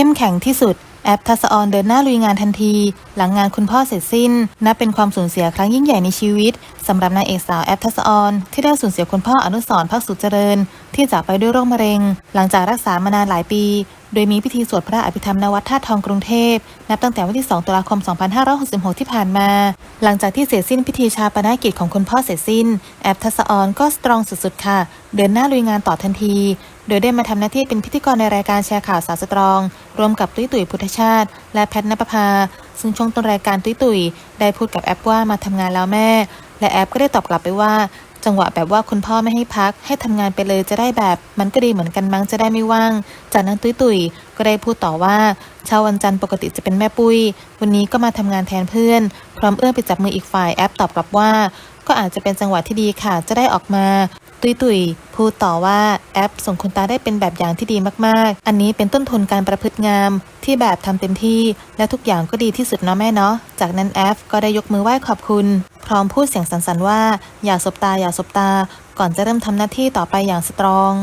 เข้มแข็งที่สุด แอปทัศออนเดินหน้าลุยงานทันที หลังงานคุณพ่อเสร็จสิ้น นับเป็นความสูญเสียครั้งยิ่งใหญ่ในชีวิตสำหรับนางเอกสาวแอปทัศออน ที่ได้สูญเสียคุณพ่ออนุสรพักสุขเจริญ ที่จากไปด้วยโรคมะเร็ง หลังจากรักษามานานหลายปี โดยมีพิธีสวดพระอภิธรรมณวัดท่าตุทองกรุงเทพ นับตั้งแต่วันที่ 2 ตุลาคม 2566 ที่ผ่านมา หลังจากที่เสร็จสิ้นพิธีชาปนกิจของคุณพ่อเสร็จสิ้น แอปทัศออนก็สตรองสุดๆค่ะ เดินหน้าลุยงานต่อทันที โดยได้มาทำหน้าที่เป็นพิธีกรในรายการแชร์ข่าวสาวสตรอง รวมกับตุ้ยตุ๋ยพุทธชาติ และแพทนปภา ซึ่งช่วงต้นรายการตุ้ยตุยได้พูดกับแอปว่ามาทำงานแล้วแม่ และแอปก็ได้ตอบกลับไปว่า จังหวะแบบว่าคุณพ่อไม่ให้พัก ให้ทำงานไปเลยจะได้แบบ มันก็ดีเหมือนกันมั้งจะได้ไม่ว่าง จากนั้นตุ้ยตุยก็ได้พูดต่อว่าเช้าวันจันทร์ปกติจะเป็นแม่ปุ้ย วันนี้ก็มาทำงานแทนเพื่อน พร้อมเอื้อมไปจับมืออีกฝ่ายแอปตอบกลับว่า ก็อาจจะเป็นจังหวะที่ดีค่ะจะได้ออกมา ตุยตุย พูดต่อว่าแอปส่งคุณตาได้เป็นแบบอย่างที่ดีมากๆ อันนี้เป็นต้นทุนการประพฤติงาม ที่แบบทำเต็มที่ และทุกอย่างก็ดีที่สุดเนาะแม่เนาะ จากนั้นแอฟก็ได้ยกมือไหว้ขอบคุณ พร้อมพูดเสียงสันๆว่า อย่าสบตาอย่าสบตา ก่อนจะเริ่มทำหน้าที่ต่อไปอย่างสตรอง